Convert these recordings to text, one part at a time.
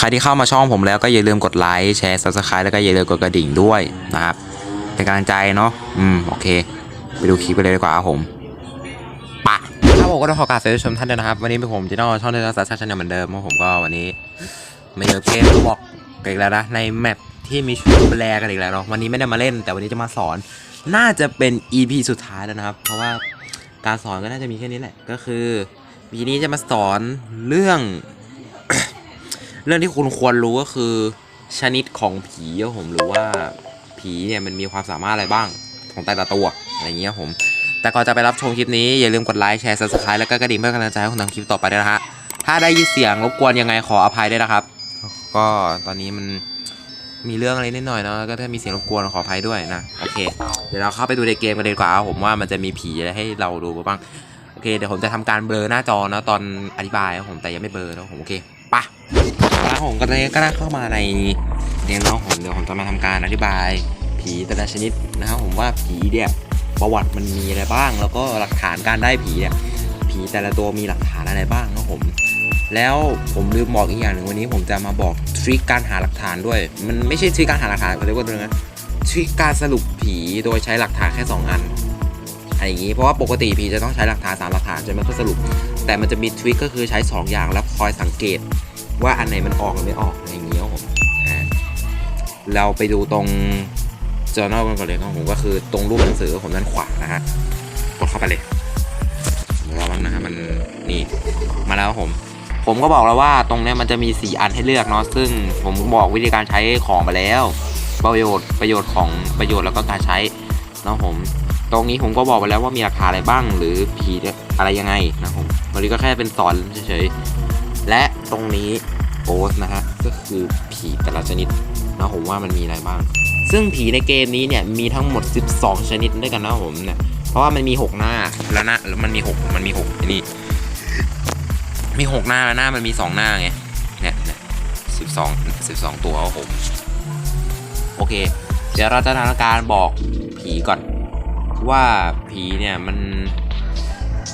ใครที่เข้ามาช่องผมแล้วก็อย่าลืมกดไลค์แชร์ subscribe แล้วก็อย่าลืมกดกระดิ่งด้วยนะครับเป็นกำลังใจเนาะอืมโอเค ไปดูคลิปกันเลยดีกว่าครับผมปะครับผมก็ต้องขอกราบสวัสดีชมท่านด้วยนะครับ วันนี้เป็นผมจีโน่ช่องเดลซ่าชาแนลเหมือนเดิมเพราะผมก็วันนี้ไมาเจอเกมบอกกันอีกแล้วนะในแมปที่มีชุดแปลกันอีกแล้วเนาะวันนี้ไม่ได้มาเล่น แต่วันนี้จะมาสอน น่าจะเป็น EP สุดท้ายแล้วนะครับ เพราะว่าการสอนก็น่าจะมีแค่นี้แหละก็คือวีนี้จะมาสอนเรื่อง เรื่องที่คุณควรรู้ก็คือ ชนิดของผีครับผมหรือว่าผีเนี่ยมันมีความสามารถอะไรบ้างของแต่ละตัวอะไรเงี้ยผม แต่ก่อนจะไปรับชมคลิปนี้อย่าลืมกดไลค์แชร์ subscribe แล้วก็กระดิ่งเพื่อกำลังใจให้ผมทำคลิปต่อไปด้วยนะฮะถ้าได้ยินเสียงรบกวนยังไงขออภัยด้วยนะครับ ก็ตอนนี้มันมีเรื่องอะไรนิดหน่อยเนาะก็ถ้ามีเสียงรบกวนขออภัยด้วยนะโอเค เดี๋ยวเราเข้าไปดูในเกมกันเลยดีกว่าผมว่ามันจะมีผีอะไรให้เราดูบ้างโอเคเดี๋ยวผมจะทำการเบลอหน้าจอนะตอนอธิบายผมแต่ยังไม่เบลอนะผมโอเคปะ แล้วผมก็ได้ก็ได้เข้ามาในเรียนน้องผมเดี๋ยวผมจะมาทำการอธิบาย ผีแต่ละชนิดนะครับผมว่าผีเนี่ยประวัติมันมีอะไรบ้าง แล้วก็หลักฐานการได้ผีเนี่ยผีแต่ละตัวมีหลักฐานอะไรบ้างนะครับผม แล้วผมลืมบอกอีกอย่างหนึ่งวันนี้ผมจะมาบอกทริคการหาหลักฐานด้วย มันไม่ใช่ทริคการหาหลักฐานเขาเรียกว่าอะไรนะทริคการสรุปผีโดยใช้หลักฐานแค่สองอันอะไรอย่างนี้เพราะว่าปกติผีจะต้องใช้หลักฐานสามหลักฐานจะไม่ค่อยสรุป แต่มันจะมีทริคก็คือใช้สองอย่างแล้วคอยสังเกต ว่าอันไหนมันออกหรือไม่ออกอะไรอย่างเงี้ยผมอ่าเราไปดูตรง journal กันก่อนเลยครับผมก็คือตรงรูปหนังสือผมด้านขวานะฮะกดเข้าไปเลยรอบ้างนะฮะมันนี่มาแล้วผม ผมก็บอกแล้วว่าตรงนี้มันจะมี 4 อันให้เลือกเนาะซึ่งผมบอกวิธีการใช้ของไปแล้ว ประโยชน์ประโยชน์ของประโยชน์แล้วก็การใช้นะผม ตรงนี้ผมก็บอกไปแล้วว่ามีราคาอะไรบ้างหรือผีอะไรยังไงนะผมวันนี้ก็แค่เป็นสอนเฉย ตรงนี้โอสนะฮะก็คือผีแต่ละชนิดนะผมว่ามันมีอะไรบ้าง ซึ่งผีในเกมนี้เนี่ยมีทั้งหมด 12 ชนิดด้วยกันนะผมเนี่ยเพราะว่ามันมี 6 หน้าแล้วหน้าแล้วมันมี6มันมี6ไอ้นี่มี 6 หน้าแล้วหน้ามันมี 2 หน้าไงเนี่ยเนี่ยสิบสองสิบสองตัวครับผมโอเค เดี๋ยวเราจะทำการบอกผีก่อน ว่าผีเนี่ยมัน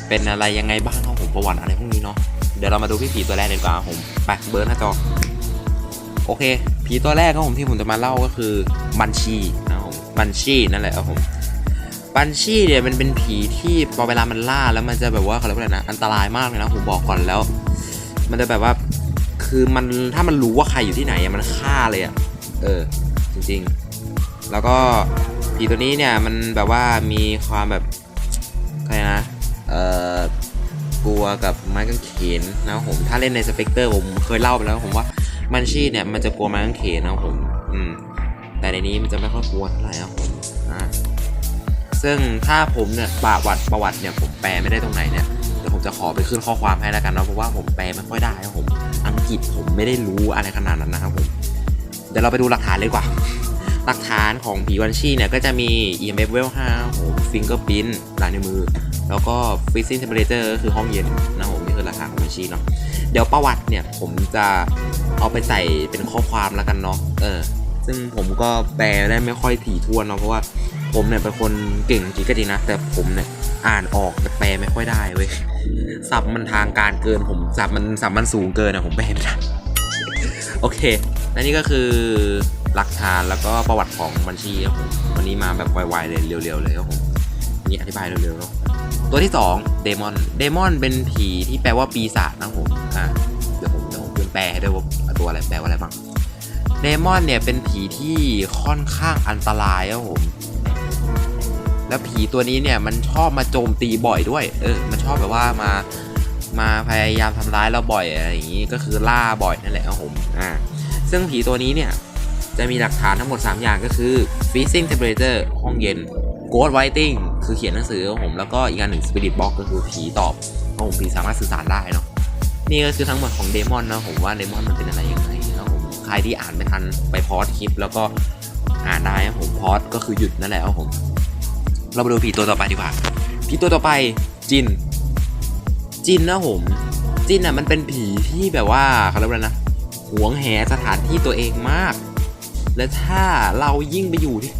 เป็นอะไรยังไงบ้างครับผมประวัติอะไรพวกนี้เนาะ เดี๋ยวเรามาดูพี่ผีตัวแรกเลยดีกว่าผมไปเบิร์นหน้าจอโอเค ผีตัวแรกครับผมที่ผมจะมาเล่าก็คือบัญชีนะครับผมบัญชีนั่นแหละครับผมบัญชีเนี่ยมันเป็นผีที่พอเวลามันล่าแล้วมันจะแบบว่าเขาเรียกว่าอะไรนะอันตรายมากเลยนะผมบอกก่อนแล้ว มันจะแบบว่าคือมันถ้ามันรู้ว่าใครอยู่ที่ไหนมันฆ่าเลยอะเออจริงๆ แล้วก็ผีตัวนี้เนี่ยมันแบบว่ามีความแบบใครนะเอ่อ กลัวกับไม้กางเขนนะผมถ้าเล่นในสเปกเตอร์ผมเคยเล่าไปแล้วผมว่ามันชี่เนี่ยมันจะกลัวไม้กางเขนนะผมอืมแต่ในนี้มันจะไม่ค่อยกลัวเท่าไหร่นะผมอ่าซึ่งถ้าผมเนี่ยประวัติประวัติเนี่ยผมแปลไม่ได้ตรงไหนเนี่ยเดี๋ยวผมจะขอไปขึ้นข้อความให้แล้วกันเนาะเพราะว่าผมแปลไม่ค่อยได้ครับผม อังกฤษผมไม่ได้รู้อะไรขนาดนั้นนะครับผมเดี๋ยวเราไปดูหลักฐานเลยกว่า หลักฐานของผีวันชีเนี่ยก็จะมี EMF Level 5โห Fingerprint ลายนิ้วมือ แล้วก็ Freezing Temperature ก็คือห้องเย็นนะผมนี่คือหลักฐานของวันชีเนาะเดี๋ยวประวัติเนี่ยผมจะเอาไปใส่เป็นข้อความแล้วกันเนาะเออ ซึ่งผมก็แปลได้ไม่ค่อยถี่ถ้วนเนาะเพราะว่าผมเนี่ยเป็นคนเก่งจริงก็จริงนะแต่ผมเนี่ยอ่านออกแต่แปลไม่ค่อยได้เว้ยศัพท์มันทางการเกินผมศัพท์มันศัพท์มันสูงเกินอะผมแปลไม่ได้โอเคและนี่ก็คือ หลักฐานแล้วก็ประวัติของบัญชีครับผมวันนี้มาแบบไวๆเลยเร็วๆเลยครับผมนี่อธิบายเร็วๆเนาะตัวที่2เดมอนเดมอนเป็นผีที่แปลว่าปีศาจนะผมอ่าเดี๋ยวผมเดี๋ยวผมแปลให้ด้วยว่าตัวอะไรแปลว่าอะไรบ้างเดมอนเนี่ยเป็นผีที่ค่อนข้างอันตรายครับผมแล้วผีตัวนี้เนี่ยมันชอบมาโจมตีบ่อยด้วย เออ มันชอบแบบว่ามามาพยายามทำร้ายเราบ่อยอะไรอย่างนี้ก็คือล่าบ่อยนั่นแหละครับผม อ่า ซึ่งผีตัวนี้เนี่ย จะมีหลักฐานทั้งหมด 3 อย่างก็คือ freezing temperature ห้องเย็น ghost writing คือเขียนหนังสือครับผมแล้วก็อีกอันหนึ่ง spirit box ก็คือผีตอบเพราะผมผีสามารถสื่อสารได้เนาะนี่ก็คือทั้งหมดของเดมอนนะผมว่าเดมอนมันเป็นอะไรยังไงนะผมใครที่อ่านไม่ทันไปพอดคลิป แล้วก็อ่านได้ผมพอดก็คือหยุดนั่นแหละครับผม เรามาดูผีตัวต่อไปดีกว่าผีตัวต่อไปจิน จินนะผมจินอะมันเป็นผีที่แบบว่าเขาเรียกว่านะหวงแหสถานที่ตัวเองมาก และถ้าเรายิ่งไปอยู่ที่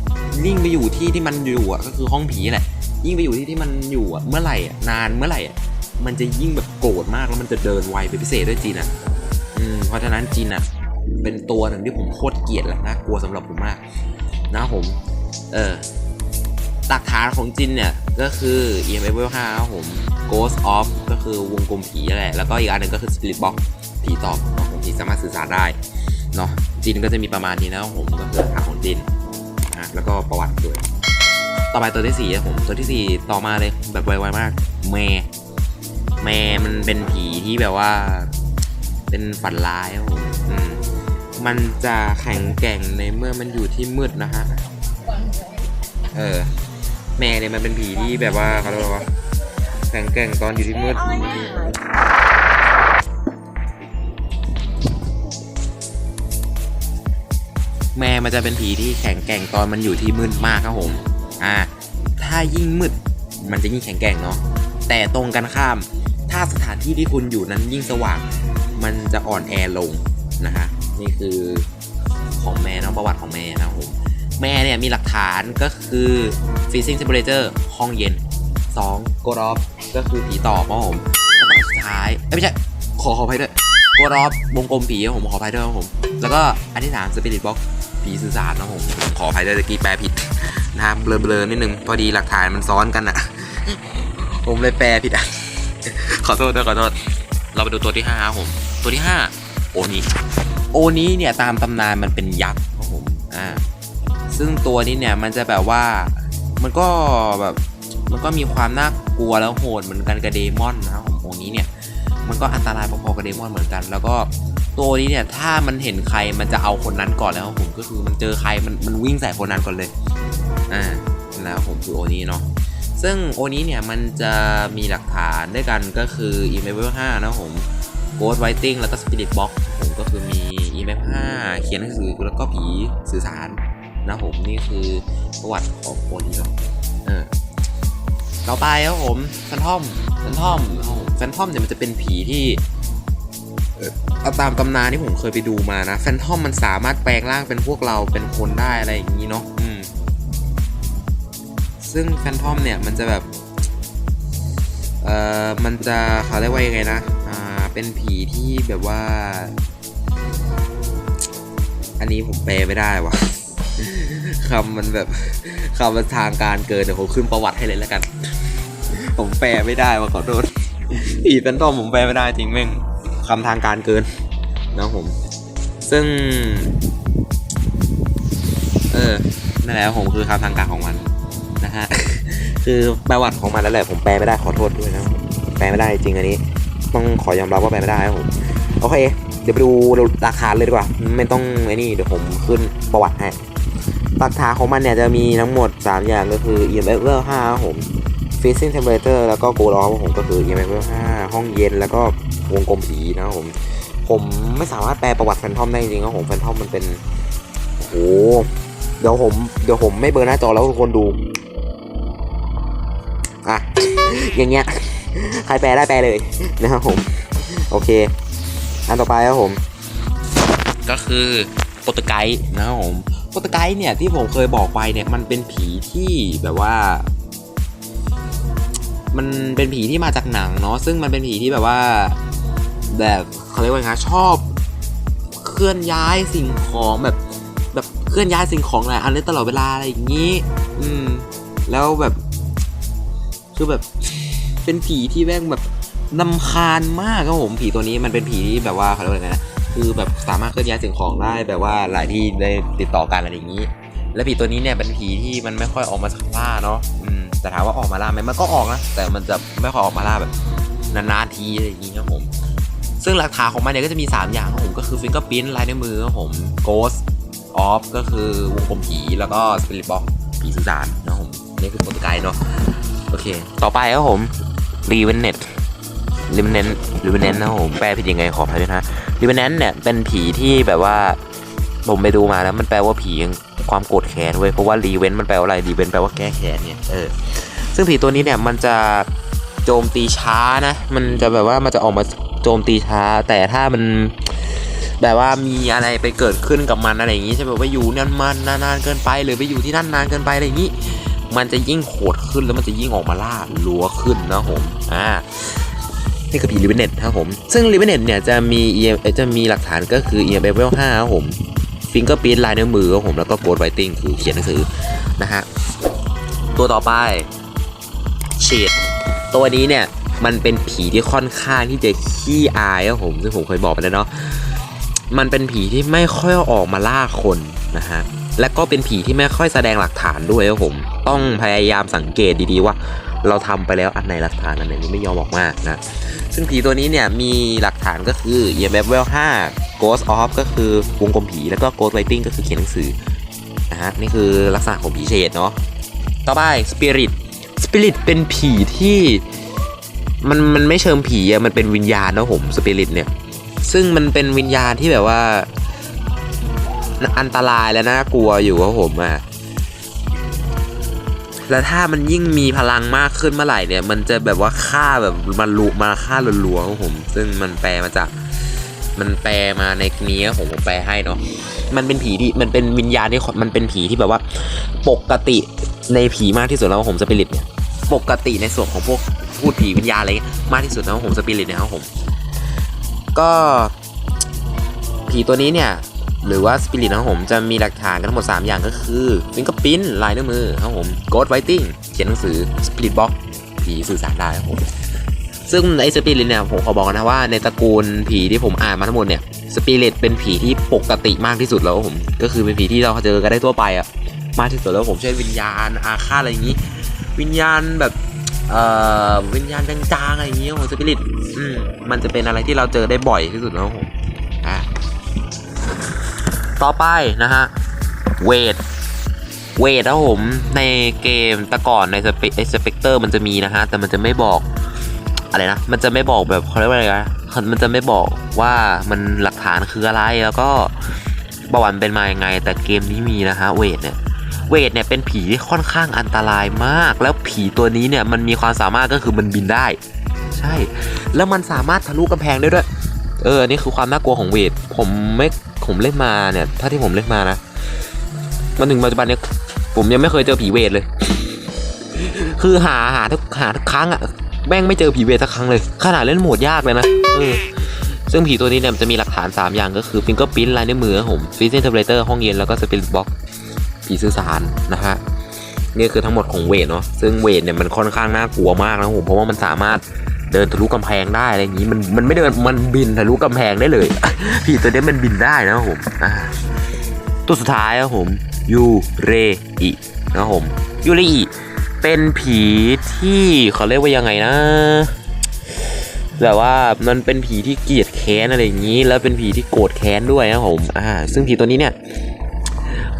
ยิ่งไปอยู่ที่ที่มันอยู่อะก็คือห้องผีแหละยิ่งไปอยู่ที่ที่มันอยู่อะเมื่อไหร่อะนานเมื่อไหร่อะมันจะยิ่งแบบโกรธมากแล้วมันจะเดินไวเป็นพิเศษด้วยจินอะอืมเพราะฉะนั้นจินอะ เป็นตัวหนึ่งที่ผมโคตรเกลียดและน่ากลัวสำหรับผมมาก นะผม เออหลักฐานของจินเนี่ย ก็คือ EMF Level 5ครับผม Ghost of ก็คือวงกลมผีแหละ แล้วก็อีกอันหนึ่งก็คือ Spirit Box ผีตอบนะครับผมที่สามารถสื่อสารได้ เนาะ จินก็จะมีประมาณนี้นะผมก็คือหลักฐาของจินอะแล้วก็ประวัติด้วย ต่อไปตัวที่สี่ครับผมตัวที่สี่ต่อมาเลยแบบไวๆมาก แม่ แม่มันเป็นผีที่แบบว่า เป็นฝันร้ายครับผมมมันจะแข็งแกร่งในเมื่อมันอยู่ที่มืดนะฮะเออ แม่เนี่ยมันเป็นผีที่แบบว่าเขาเรียกว่าแข็งแกร่งตอนอยู่ที่มืด แม่มันจะเป็นผีที่แข็งแกร่งตอนมันอยู่ที่มืดมากครับผมอ่าถ้ายิ่งมืดมันจะยิ่งแข็งแกร่งเนาะแต่ตรงกันข้าม ถ้าสถานที่ที่คุณอยู่นั้นยิ่งสว่าง มันจะอ่อนแอลงนะฮะนี่คือของแม่เนาะประวัติของแม่นะครับผมแม่เนี่ยมีหลักฐานก็คือ freezing temperature ห้องเย็น 2 g o d off ก็คือผีต่อบครับผมแล้วก็สุดท้ายเอ้ยไม่ใช่ขอขออภัยด้วย g o d off วงกลมผีครับผมขออภัยด้วยครับผม แล้วก็อันที่3 spirit box ผีสื่อสารนะผมขออภัยด้วยตะกี้แปลผิดนะครับเบลอๆนิดนึงพอดีหลักฐานมันซ้อนกันอะผมเลยแปลผิดอะขอโทษด้วยขอโทษเราไปดูตัวที่5ครับผมตัวที่5โอนี้โอนี้เนี่ยตามตำนานมันเป็นยักษ์ครับผมอ่าซึ่งตัวนี้เนี่ยมันจะแบบว่ามันก็แบบมันก็มีความน่ากลัวแล้วโหดเหมือนกันกับเดมอนนะครับผมโอนี้เนี่ยมันก็อันตรายพอๆกับเดมอนเหมือนกัน แล้วก็ ตัวนี้เนี่ยถ้ามันเห็นใครมันจะเอาคนนั้นก่อนแล้วครับผมก็คือมันเจอใครมันมันวิ่งใส่คนนั้นก่อนเลยอ่าแล้วผมคือโอนี้เนาะซึ่งโอนี้เนี่ยมันจะมีหลักฐานด้วยกันก็คือ e m a i l 5นะครับผม Ghost Writing แล้วก็ Spirit Box ผมก็คือมี e m a i l 5เขียนหนังสือแล้วก็ผีสื่อสารนะผมนี่คือประวัติของโอนี้เนาะเออต่อไปครับผมแฟนทอมแฟนทอมแฟนทอมเนี่ยมันจะเป็นผีที่ เอาตามตำนานที่ผมเคยไปดูมานะแฟนทอมมันสามารถแปลงร่างเป็นพวกเราเป็นคนได้อะไรอย่างนี้เนาะอืมซึ่งแฟนทอมเนี่ยมันจะแบบเอ่อมันจะเขาเรียกว่ายังไงนะอ่าเป็นผีที่แบบว่า อันนี้ผมแปลไม่ได้วะคำมันแบบคำมันทางการเกินเดี๋ยวผมขึ้นประวัติให้เลยแล้วกัน ผมแปลไม่ได้ว่าขอโทษผีแฟนทอมผมแปลไม่ได้จริงแม่ง คำทางการเกินนะผม ซึ่ง เออนั่นแหละผมคือคำทางการของมันนะฮะ คือประวัติของมันแล้วแหละผมแปลไม่ได้ขอโทษด้วยนะแปลไม่ได้จริงอันนี้ ต้องขอยอมรับว่าแปลไม่ได้ครับผมโอเค เดี๋ยวไปดูราคาเลยดีกว่า ไม่ต้องไอ้นี่เดี๋ยวผมขึ้นประวัติให้หลักฐาของมันเนี่ยจะมีทั้งหมด 3 อย่างก็คือ EMF level 5ครับผม freezing temperature แล้วก็ cold off ครับผมก็คือ EMF level 5ห้องเย็นแล้วก็ วงกลมผีนะครับผม ผมไม่สามารถแปลประวัติแฟนทอมได้จริงครับผมแฟนทอมมันเป็นโอ้โหเดี๋ยวผมเดี๋ยวผมไม่เบอร์หน้าจอแล้วทุกคนดูอะอย่างเงี้ยใครแปลได้แปลเลยนะครับผม โอเค อันต่อไปครับผม ก็คือโปรตุไกส์นะครับผมโปรตุไกส์เนี่ยที่ผมเคยบอกไปเนี่ยมันเป็นผีที่แบบว่า มันเป็นผีที่มาจากหนังเนาะซึ่งมันเป็นผีที่แบบว่า แบบเขาเรียกว่าไงชอบ เคลื่อนย้ายสิ่งของแบบแบบเคลื่อนย้ายสิ่งของหลายอันเลยตลอดเวลาอะไรอย่างนี้ อืม แล้วแบบ คือแบบเป็นผีที่แม่งแบบนำคาญมากครับผมผีตัวนี้มันเป็นผีที่แบบว่าเขาเรียกว่าไงนะคือแบบสามารถเคลื่อนย้ายสิ่งของได้แบบว่าหลายที่ได้ติดต่อกันอะไรอย่างนี้ และผีตัวนี้เนี่ยเป็นผีที่มันไม่ค่อยออกมาล่าเนาะอืมแต่ถามว่าออกมาล่าไหมมันก็ออกนะแต่มันจะไม่ค่อยออกมาล่าแบบนานๆทีอะไรอย่างนี้ครับผม ซึ่งหลักฐานของมันเนี่ยก็จะมี 3 อย่างครับผมก็คือฟิงเกอร์พิ้นลายนิ้วมือครับผม Ghost of ก็คือวงกลมผี แล้วก็ Spirit Box ผีสื่อสารนะครับผมนี่คือโปรตุไกเนาะโอเค ต่อไปครับผม r e v e n a n t r e v e n a n t r e v e n a n t นะครับผมแปลผิดยังไงขออภัยด้วยนะ r e v e n a n t เนี่ยเป็นผีที่แบบว่าผมไปดูมาแล้วมันแปลว่าผีความโกรธแค้นเว้ยเพราะว่า r e v e n มันแปลว่าอะไร r e v e n แปลว่าแก้แค้นเนี่ยเออซึ่งผีตัวนี้เนี่ยมันจะโจมตีช้านะ มันจะแบบว่ามันจะออกมา โจมตีช้า แต่ถ้ามันแบบว่ามีอะไรไปเกิดขึ้นกับมันอะไรอย่างนี้ใช่ไหมว่าอยู่นั่นมันนานๆเกินไปหรือไปอยู่ที่นั่นนานเกินไปอะไรอย่างนี้ มันจะยิ่งโหดขึ้นแล้วมันจะยิ่งออกมาล่าลัวขึ้นนะผมอ่านี่คือผีลิเวเน็ตครับผม ซึ่งลิเวนเน็ตเนี่ยจะมีเอจะมีหลักฐานก็คือ EMF level 5ครับผมฟิงเกอร์ปิ้นลายนิ้วมือครับผมแล้วก็โกดไวติ้งคือเขียนหนังสือนะฮะตัวต่อไปเชดตัวนี้เนี่ย มันเป็นผีที่ค่อนข้างที่จะขี้อายครับผมซึ่งผมเคยบอกไปแล้วเนาะมันเป็นผีที่ไม่ค่อยออกมาล่าคนนะฮะและก็เป็นผีที่ไม่ค่อยแสดงหลักฐานด้วยครับผม ต้องพยายามสังเกตดีๆว่า เราทำไปแล้วอันไหนหลักฐานอันไหนไม่ยอมออกมานะซึ่งผีตัวนี้เนี่ยมีหลักฐานก็คือ EMF level 5 Ghost of ก็คือวงกลมผีแล้วก็ Ghost Writing ก็คือเขียนหนังสือนะฮะนี่คือลักษณะของผีเฉดเนาะต่อไป Spirit Spirit เป็นผีที่ มันมันไม่เชิงผีอะมันเป็นวิญญาณนะผม Spirit เนี่ย ซึ่งมันเป็นวิญญาณที่แบบว่า อันตรายและน่ากลัวอยู่ครับผมอะแล้วถ้ามันยิ่งมีพลังมากขึ้นเมื่อไหร่เนี่ย มันจะแบบว่าฆ่าแบบมันลุมาฆ่าลัวๆครับผม ซึ่งมันแปลมาจากมันแปลมาในนี้ครับผมผมแปลให้เนาะ มันเป็นผีที่มันเป็นวิญญาณที่มันเป็นผีที่แบบว่า ปกติในผีมากที่สุดแล้วผมสปิริตเนี่ย ปกติในส่วนของพวก พูดผีวิญญาณอะไรมากที่สุดแล้วครับผมสปิริตนี่ยครับผม ก็ผีตัวนี้เนี่ยหรือว่าสปิริตนะครับผมจะมีหลักฐานกันทั้งหมด 3 อย่างก็คือฟิงเกอร์ปิ้นลายนิ้วมือครับผมโกดไวติ้งเขียนหนังสือสปิริตบ็อกผีสื่อสารได้ครับผมซึ่งไอ้สปิริตเนี่ยผมขอบอกนะว่าในตระกูลผีที่ผมอ่านมาทั้งหมดเนี่ยสปิริตเป็นผีที่ปกติมากที่สุดแล้วครับผม ก็คือเป็นผีที่เราเจอกันได้ทั่วไปอะมากที่สุดแล้วผมเช่นวิญญาณอาฆาตอะไรอย่างนี้ วิญญาณแบบ เอ่อวิญญาณจางๆอะไรอย่างนี้ของสปิริตอืมมันจะเป็นอะไรที่เราเจอได้บ่อยที่สุดแล้วผมอะต่อไปนะฮะเวทเวทนะผมในเกมแต่ก่อนในสเปไอสเปกเตอร์มันจะมีนะฮะแต่มันจะไม่บอกอะไรนะมันจะไม่บอกแบบเขาเรียกว่าอะไรนะมันจะไม่บอกว่ามันหลักฐานคืออะไรแล้วก็ประวัติเป็นมายังไง แต่เกมนี้มีนะฮะเวทเนี่ย เวทเนี่ยเป็นผีที่ค่อนข้างอันตรายมาก แล้วผีตัวนี้เนี่ยมันมีความสามารถก็คือมันบินได้ ใช่ แล้วมันสามารถทะลุกำแพงได้ด้วย เออ นี่คือความน่ากลัวของเวท ผมไม่ผมเล่นมาเนี่ยถ้าที่ผมเล่นมานะมาถึงปัจจุบันเนี่ยผมยังไม่เคยเจอผีเวทเลย คือหาหาทุกหาทุกครั้งอะแม่งไม่เจอผีเวทสักครั้งเลย ขนาดเล่นโหมดยากเลยนะเออซึ่งผีตัวนี้เนี่ยมันจะมีหลักฐาน 3 อย่างก็คือฟิงเกอร์ปิ้นลายนิ้วมือผมฟิสิกส์เทมเพลเตอร์ห้องเย็นแล้วก็สปิริตบ็อก ผีสื่อสารนะฮะนี่คือทั้งหมดของเวทเนาะซึ่งเวทเนี่ยมันค่อนข้างน่ากลัวมากนะผมเพราะว่ามันสามารถเดินทะลุกำแพงได้อะไรอย่างนี้มันมันไม่เดินมันบินทะลุกำแพงได้เลยผีตัวนี้มันบินได้นะผมตัวสุดท้ายครับผมยูเรอินะผมยูเรอิเป็นผีที่เขาเรียกว่ายังไงนะแบบว่ามันเป็นผีที่เกลียดแค้นอะไรอย่างนี้ แล้วเป็นผีที่โกรธแค้นด้วยนะผมอ่าซึ่งผีตัวนี้เนี่ย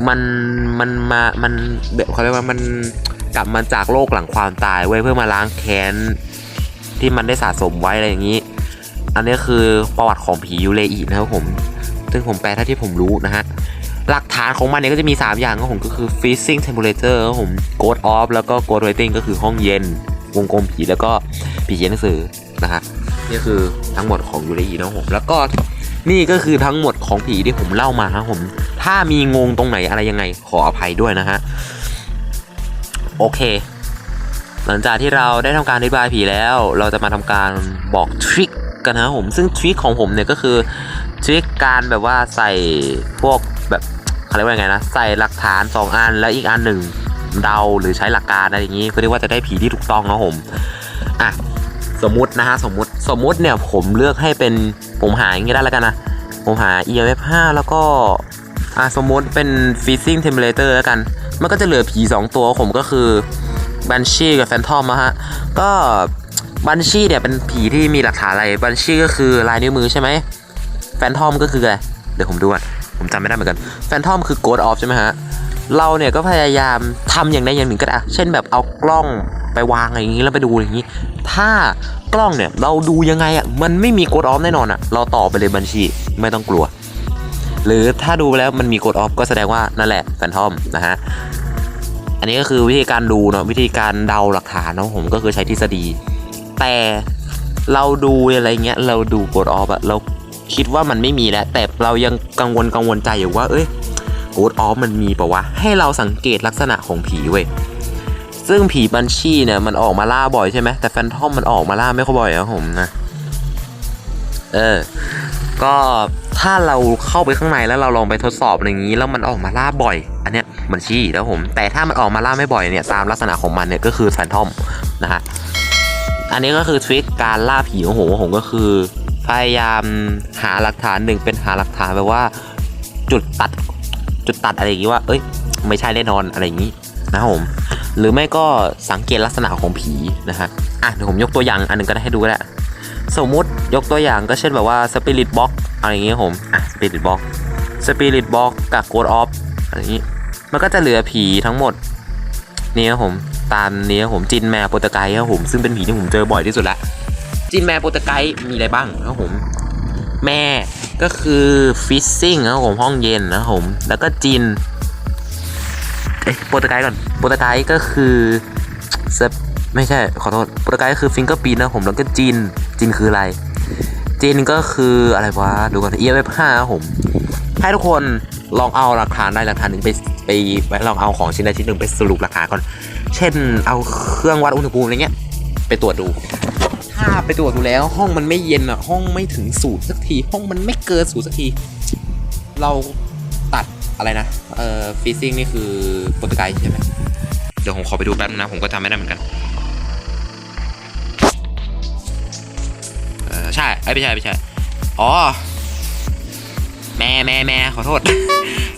มันมันมามันแบบเขาเรียกว่ามันกลับมาจากโลกหลังความตายไว้ยเพื่อมาล้างแค้นที่มันได้สะสมไว้อะไรอย่างนี้ อันนี้คือประวัติของผียูเรอีนะครับผม ซึ่งผมแปลเท่าที่ผมรู้นะฮะ หลักฐานของมันเนี่ยก็จะมี 3 อย่างครับผมก็คือ freezing temperature ครับผม ghost off แล้วก็ ghost writing ก็คือห้องเย็น วงกลมผีแล้วก็ผีเขียนหนังสือนะฮะ นี่คือทั้งหมดของยูเรอีนะผมแล้วก็นี่ก็คือทั้งหมดของผีที่ผมเล่ามาครับผม ถ้ามีงงตรงไหนอะไรยังไงขออภัยด้วยนะฮะ โอเค หลังจากที่เราได้ทำการอธิบายผีแล้ว เราจะมาทำการบอกทริคกันนะผม ซึ่งทริคของผมเนี่ยก็คือทริคการแบบว่าใส่พวกแบบเขาเรียกว่าไงนะ ใส่หลักฐาน 2 อันแล้วอีกอันหนึ่งเดาหรือใช้หลักการอะไรอย่างนี้เพื่อที่ว่าจะได้ผีที่ถูกต้องนะผม อะ สมมุตินะฮะสมมุติสมมุติเนี่ยผมเลือกให้เป็นผมหาอย่างนี้ได้แล้วกันนะ ผมหา EMF 5 แล้วก็อะสมมติเป็น freezing temperature แล้วกัน มันก็จะเหลือผี 2 ตัวผมก็คือ Banshee กับ Phantom นะฮะ ก็ Banshee เนี่ยเป็นผีที่มีหลักฐานอะไร Banshee ก็คือลายนิ้วมือใช่ไหม Phantom ก็คืออะไรเดี๋ยวผมดูก่อนผมจำไม่ได้เหมือนกัน Phantom คือ Ghost of ใช่ไหมฮะ เราเนี่ยก็พยายามทำอย่างใดอย่างหนึ่งก็ได้เช่นแบบเอากล้องไปวางอะไรอย่างนี้แล้วไปดูอย่างนี้ ถ้ากล้องเนี่ยเราดูยังไงอะมันไม่มีโกดออฟแน่นอนอะ เราต่อไปเลยบัญชีไม่ต้องกลัว หรือถ้าดูแล้วมันมีโกดออฟก็แสดงว่านั่นแหละแฟนทอมนะฮะอันนี้ก็คือวิธีการดูเนาะวิธีการเดาหลักฐานเนาะผมก็คือใช้ทฤษฎี แต่เราดูอะไรเงี้ยเราดูโกดออฟอะเราคิดว่ามันไม่มีแล้ว แต่เรายังกังวลกังวลใจอยู่ว่า เอ้ย โกดออฟมันมีปะวะ ให้เราสังเกตลักษณะของผีเว้ย ซึ่งผีบัญชีเนี่ยมันออกมาล่าบ่อยใช่ไหมแต่แฟนทอมมันออกมาล่าไม่ค่อยบ่อยครับผมนะ เออ ก็ถ้าเราเข้าไปข้างในแล้วเราลองไปทดสอบอย่างนี้ แล้วมันออกมาล่าบ่อย อันเนี้ยมันชี้แล้วผม แต่ถ้ามันออกมาล่าไม่บ่อยเนี่ยตามลักษณะของมันเนี่ยก็คือแฟนทอมนะฮะ อันนี้ก็คือทริคการล่าผีของผมผมก็คือพยายามหาหลักฐานหนึ่งเป็นหาหลักฐานแบบว่าจุดตัด จุดตัดอะไรอย่างนี้ว่า เอ้ย ไม่ใช่แน่นอนอะไรอย่างนี้นะครับผมหรือไม่ก็สังเกตลักษณะของผีนะฮะอะเดี๋ยวผมยกตัวอย่างอันหนึ่งก็ได้ให้ดูก็ได้สมมุติยกตัวอย่างก็เช่นแบบว่า Spirit Box อะไรอย่างเงี้ยผมอะ Spirit Box Spirit Box กับ Ghost of อะไรอย่างงี้ มันก็จะเหลือผีทั้งหมดนี่ครับผมตามนี้ครับผมจินแมวโปรตไกครับผมซึ่งเป็นผีที่ผมเจอบ่อยที่สุดละจินแมวโปรตไกมีอะไรบ้างครับผม แม่ ก็คือฟิซซิ่งนะครับผมห้องเย็นนะครับผม แล้วก็จินเอ้ยโปรตไกก่อนโปรตไกก็คือไม่ใช่ขอโทษโปรตไกก็คือฟิงเกอร์ปีนนะผมแล้วก็จินจินคืออะไร จินก็คืออะไรวะดูก่อน EF 5ครับผม ให้ทุกคนลองเอาหลักฐานได้หลักฐานหนึ่งไปไปไปลองเอาของชิ้นใดชิ้นหนึ่งไปสรุปหลักฐาก่อน เช่นเอาเครื่องวัดอุณหภูมิอะไรเงี้ยไปตรวจดู ถ้าไปตรวจดูแล้ว ห้องมันไม่เย็นอะ ห้องไม่ถึงศูนย์สักที ห้องมันไม่เกินศูนย์สักที เราตัดอะไรนะ เอ่อฟีซิ่งนี่คือโปรตุไกใช่ไหมเดี๋ยวผมขอไปดูแป๊บนะ ผมก็จำไม่ได้เหมือนกัน เออใช่ไอ้ไม่ใช่ไม่ใช่ อ๋อ แม่แม่แม่ขอโทษ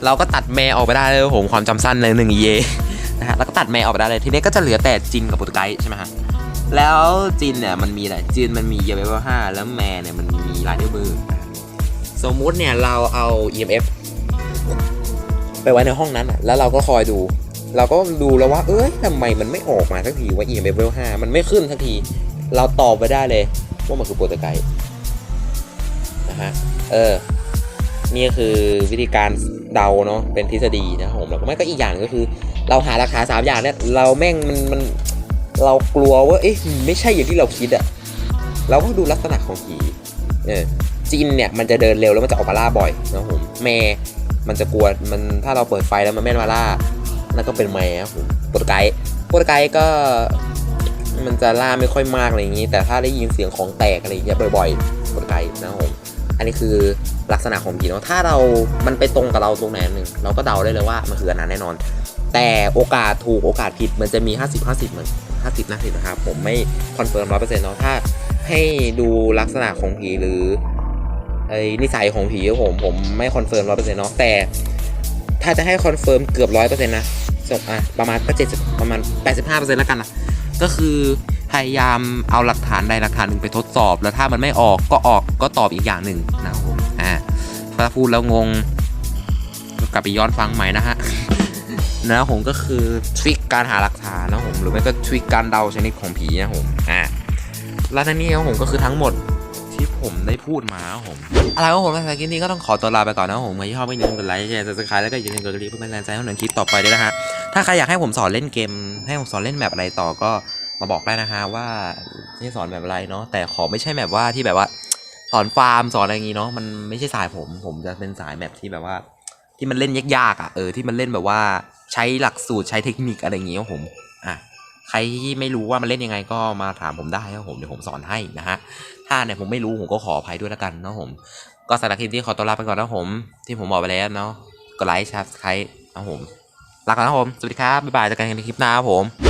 เราก็ตัดแม่ออกไปได้เลยผมความจำสั้นเลยหนึ่งเยนะฮะแล้วก็ตัดแม่ออกไปได้เลยทีนี้ก็จะเหลือแต่จินกับโปรตุไกใช่ไหมฮะ แล้วจินเนี่ยมันมีอะไรจินมันมีเยเวลห้าแล้วแม่เนี่ยมันมีลายนิ้วมือนะสมมุติเนี่ยเราเอา EMF ไปไว้ในห้องนั้นอะแล้วเราก็คอยดู เราก็ดูแล้วว่า เอ้ยทำไมมันไม่ออกมาสักทีว่า EMF เลเวล5มันไม่ขึ้นสักที เราตอบไปได้เลย ว่ามันคือโปรตไกส์นะฮะ เออ นี่คือวิธีการเดาเนาะเป็นทฤษฎีนะครับผมแล้วก็ไม่ก็อีกอย่างก็คือ เราหาราคาสามอย่างเนี่ยเราแม่งมันมัน เรากลัวว่าเอ๊ะไม่ใช่อย่างที่เราคิดอะเราก็ดูลักษณะของผีเออจินเนี่ยมันจะเดินเร็วแล้วมันจะออกมาล่าบ่อยนะผมแม่มันจะกลัวมันถ้าเราเปิดไฟแล้วมันไม่มาล่านั่นก็เป็นแมวครับผมโปรไกส์โปรไกส์ก็มันจะล่าไม่ค่อยมากอะไรอย่างนี้ แต่ถ้าได้ยินเสียงของแตกอะไรอย่างเงี้ยบ่อยๆโปรไกส์นะผมอันนี้คือลักษณะของผีเนาะถ้าเรา มันไปตรงกับเราตรงไหนหนึ่งเราก็เดาได้เลยว่ามันคืออันนั้นแน่นอน แต่โอกาสถูกโอกาสผิดมันจะมี 50 50เหมือน 50 50นะครับผมไม่คอนเฟิร์มร้อยเปอร์เซ็นต์เนาะถ้าให้ดูลักษณะของผีหรือไอ้นิสัยของผีผมผมไม่คอนเฟิร์มร้อยเปอร์เซ็นต์เนาะแต่ถ้าจะให้คอนเฟิร์มเกือบร้อยเปอร์เซ็นต์นะส่งอะประมาณก็เจ็ดประมาณแปดสิบห้าเปอร์เซ็นต์แล้วกันนะก็คือพยายามเอาหลักฐานใดหลักฐานหนึ่งไปทดสอบ แล้วถ้ามันไม่ออกก็ออกก็ตอบอีกอย่างหนึ่งนะครับผมอ่าถ้าพูดแล้วงงกลับไปย้อนฟังใหม่นะฮะ นะผมก็คือทริคการหาหลักฐานนะผมหรือไม่ก็ทริคการเดาชนิดของผีนะผมอ่าและทั้งนี้ครับผมก็คือทั้งหมดที่ผมได้พูดมาครับผมอะไรครับผมในสำหรับคลิปนี้ก็ต้องขอตัวลาไปก่อนนะผมใครที่ชอบไม่ลืมกดไลค์แชร์ซับสไครต์แล้วก็อย่าลืมกดกระดิ่งเพื่อเป็นแรงใจให้ผมในคลิปต่อไปด้วยนะฮะถ้าใครอยากให้ผมสอนเล่นเกม ให้ผมสอนเล่นแบบอะไรต่อก็มาบอกได้นะฮะว่าจะสอนแบบอะไรเนาะแต่ขอไม่ใช่แบบว่าที่แบบว่าสอนฟาร์มสอนอะไรอย่างงี้เนาะมันไม่ใช่สายผมผมจะเป็นสายแบบที่แบบว่า ที่มันเล่นยากๆอะเออที่มันเล่นแบบว่าใช้หลักสูตรใช้เทคนิคอะไรอย่างงี้ครับผมอะใครที่ไม่รู้ว่ามันเล่นยังไงก็มาถามผมได้ครับผมเดี๋ยวผมสอนให้นะฮะถ้าเนี่ยผมไม่รู้ผมก็ขออภัยด้วยแล้วกันเนาะผม ก็สำหรับคลิปนี้ขอตัวลาไปก่อนนะผม ที่ผมบอกไปแล้วเนาะกดไลค์แชร์สไครต์นะผมลาก่อนนะผมสวัสดีครับบ๊ายบายเจอกันในคลิปหน้าครับผม